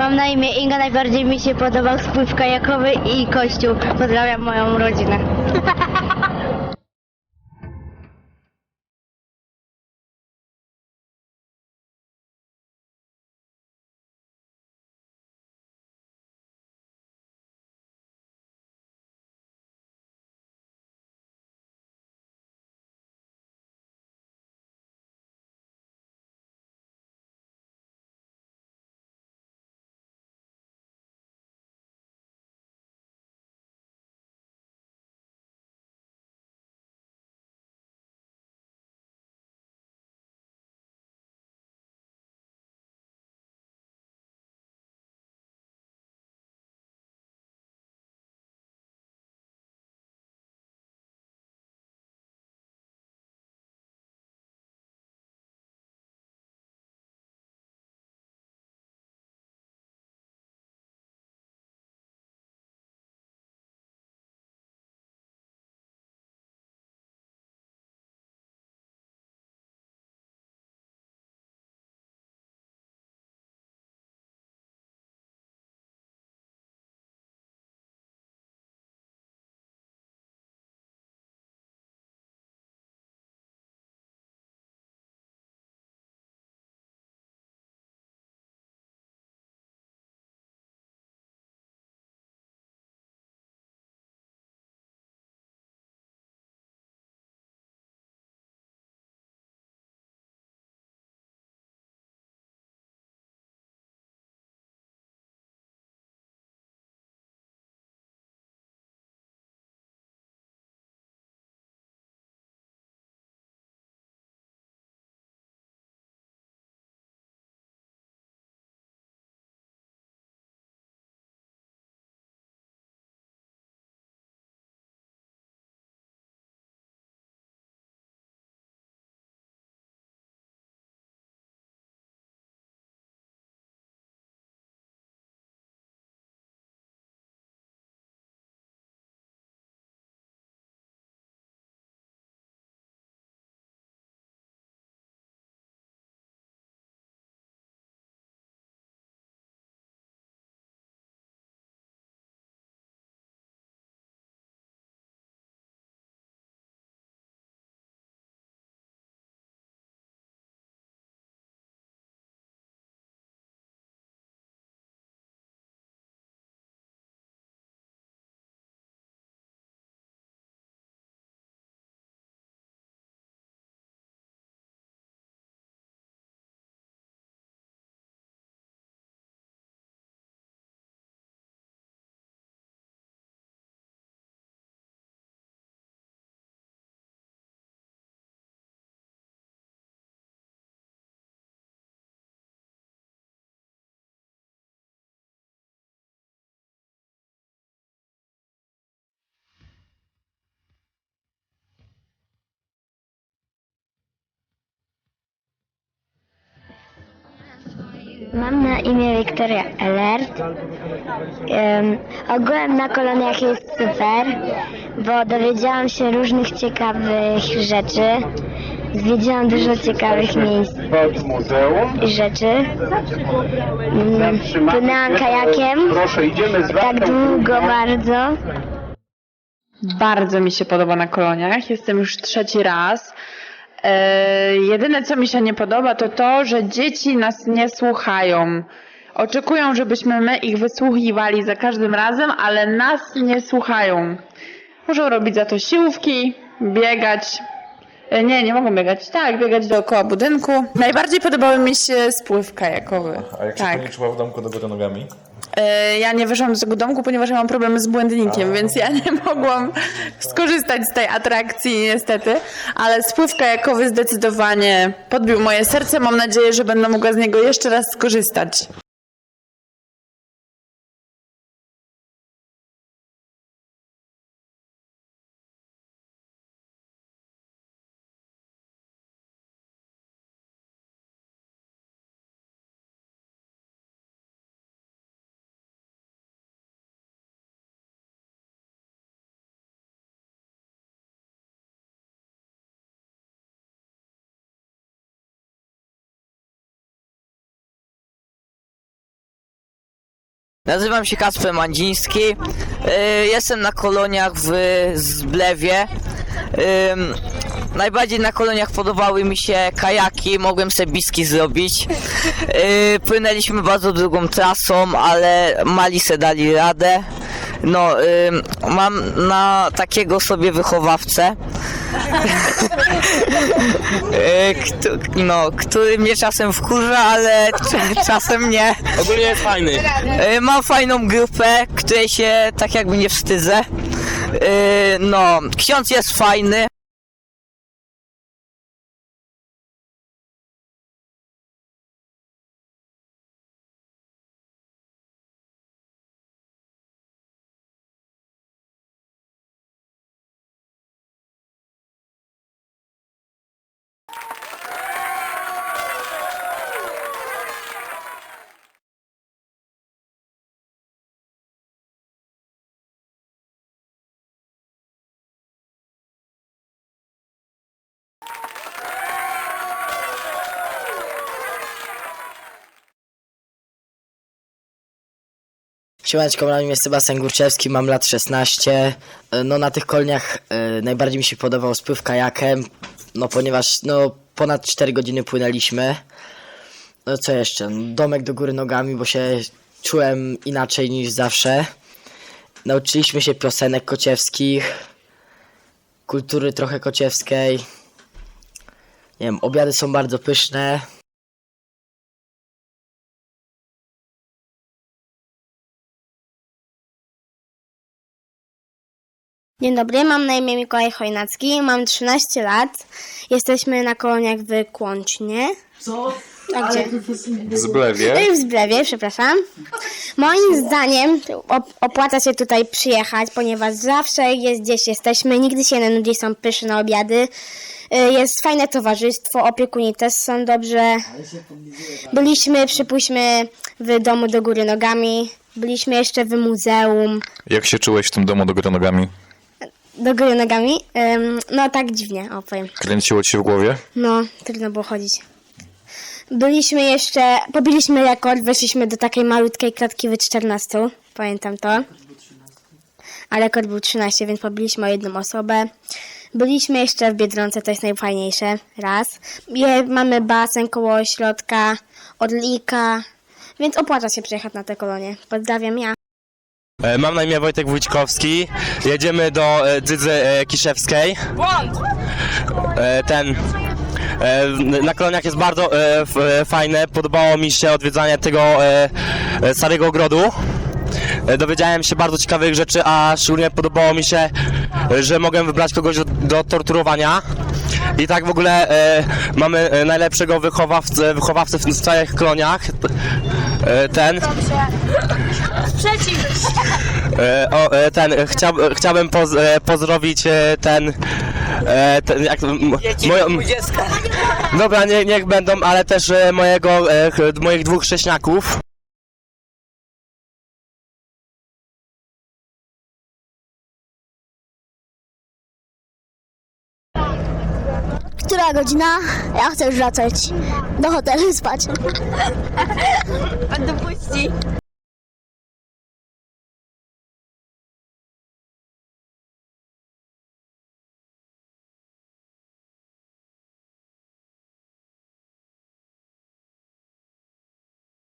Mam na imię Inga, najbardziej mi się podobał spływ kajakowy i kościół. Pozdrawiam moją rodzinę. na imię Wiktoria Elert. Um, ogółem na koloniach jest super, bo dowiedziałam się różnych ciekawych rzeczy. Zwiedziłam dużo ciekawych miejsc i rzeczy. Mm, Płynęłam kajakiem Proszę, idziemy z tak długo bardzo. Bardzo mi się podoba na koloniach. Jestem już trzeci raz. E, jedyne, co mi się nie podoba, to to, że dzieci nas nie słuchają. Oczekują, żebyśmy my ich wysłuchiwali za każdym razem, ale nas nie słuchają. Muszą robić za to siłówki, biegać. E, Nie, nie mogą biegać. Tak, biegać dookoła budynku. Najbardziej podobały mi się spływ kajakowy. A jak się tak. pani czuła w domku do góry nogami? E, Ja nie wyszłam z tego domku, ponieważ ja mam problemy z błędnikiem, więc ja nie mogłam skorzystać z tej atrakcji niestety, ale spływ kajakowy zdecydowanie podbił moje serce. Mam nadzieję, że będę mogła z niego jeszcze raz skorzystać. Nazywam się Kasper Mandziński. Y, Jestem na koloniach w Zblewie. Najbardziej na koloniach podobały mi się kajaki, mogłem sobie biski zrobić. Yy, płynęliśmy bardzo długą trasą, ale mali se dali radę. No, mam na takiego sobie wychowawcę, yy, któ- no, który mnie czasem wkurza, ale cz- czasem nie. Ogólnie jest fajny. Yy, mam fajną grupę, której się tak jakby nie wstydzę. Yy, no, ksiądz jest fajny. Siemaneczko, na imię Sebastian Górczewski, mam lat 16. E, No na tych kolniach e, najbardziej mi się podobał spływ kajakem, no ponieważ no ponad 4 godziny płynęliśmy. No co jeszcze, no, domek do góry nogami, bo się czułem inaczej niż zawsze. Nauczyliśmy się piosenek kociewskich, kultury trochę kociewskiej. Nie wiem, obiady są bardzo pyszne. Dzień dobry, mam na imię Mikołaj Chojnacki, mam 13 lat. Jesteśmy na koloniach w Kłącznie. Co? A gdzie? W Zblewie. W Zblewie, przepraszam. Moim zdaniem op- opłaca się tutaj przyjechać, ponieważ zawsze jest gdzieś jesteśmy, nigdy się nie nudzi, są pyszne obiady. Y, Jest fajne towarzystwo, opiekuni też są dobrze. Byliśmy, przypuśćmy, w domu do góry nogami. Byliśmy jeszcze w muzeum. Jak się czułeś w tym domu do góry nogami? Do góry nogami? Ym, no tak dziwnie, opowiem. Kręciło ci się w głowie? No, trudno było chodzić. Byliśmy jeszcze, pobiliśmy rekord, weszliśmy do takiej malutkiej klatki w 14, pamiętam to. A rekord był 13, więc pobiliśmy o jedną osobę. Byliśmy jeszcze w Biedronce, to jest najfajniejsze, raz. Je, mamy basen koło ośrodka, odlika, więc opłaca się przyjechać na te kolonie. Pozdrawiam ja. E, Mam na imię Wojtek Wójcikowski. Jedziemy do e, Dzydzy e, Kiszewskiej. E, Ten. Na koloniach jest bardzo fajne. Podobało mi się odwiedzanie tego starego ogrodu. Dowiedziałem się bardzo ciekawych rzeczy, a szczególnie podobało mi się, że mogę wybrać kogoś do, do torturowania. I tak w ogóle e, mamy e, najlepszego wychowawcę, wychowawcę w, w całych koloniach. E, ten. E, o, e, ten, e, chciał, e, chciałbym poz, e, pozdrowić e, ten, e, ten jak, m, moją, dobra, nie, niech będą, ale też e, mojego, e, ch- moich dwóch chrześniaków. Która godzina? Ja chcę już wracać do hotelu spać. Pan dopuści.